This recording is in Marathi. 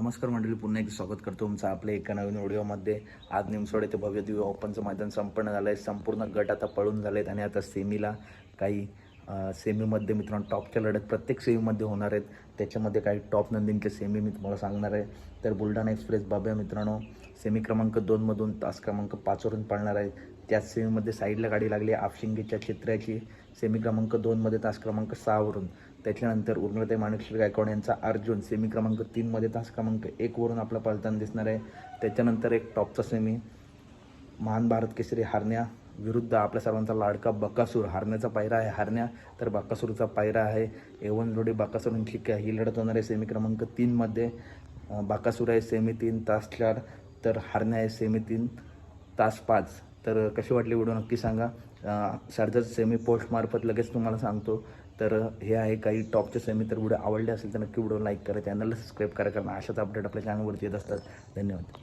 नमस्कार मंडळी पुन्हा एक स्वागत करतो तुमचं आपल्या एका नवीन व्हिडिओमध्ये. आज निमसोड येथे भव्य दिव्य ओपनचं मैदान संपन्न झालं आहे संपूर्ण गट आता पळून झाले आहेत आणि आता सेमीला काही सेमीमध्ये मित्रांनो टॉपच्या लढत प्रत्येक सेमीमध्ये होणार आहेत. त्याच्यामध्ये काही टॉप नंदींचे सेमी मी तुम्हाला सांगणार आहे. तर बुलढाणा एक्सप्रेस बाब्या मित्रांनो सेमी क्रमांक दोनमधून तास क्रमांक पाचवरून पाळणार आहे त्याच सेमीमध्ये साईडला गाडी लागली आहे आपशिंगीच्या चित्र्याची. सेमी क्रमांक दोनमध्ये तास क्रमांक सहावरून. त्याच्यानंतर उर्मिळते माणिकश्री गायकवाड यांचा अर्जुन सेमी क्रमांक तीनमध्ये तास क्रमांक एकवरून आपला पालताना दिसणार आहे. त्याच्यानंतर एक टॉपचा सेमी. महान भारत केसरी हारण्या विरुद्ध आपल्या सर्वांचा लाडका बकासूर. हारण्याचा पायरा आहे हारण्या तर बकासूरचा पायरा आहे एवन जोडी बकासूरांची आहे. ही लढत होणार आहे सेमी क्रमांक तीनमध्ये बाकासूर बकासूर आहे सेमी तीन तास चार तर हारण्या आहे सेमी तीन तास पाच. तर कशी वाटली व्हिडिओ नक्की सांगा. सरदार सेमी पोस्टमार्फत लगेच तुम्हाला सांगतो. तर हे आहे काही टॉपचे सेमी तर व्हिडिओ आवडले असेल तर नक्की व्हिडिओ लाईक करा. चॅनलला सबस्क्राईब करा कारण अशाच अपडेट आपल्या चॅनलवरती येत असतात. धन्यवाद.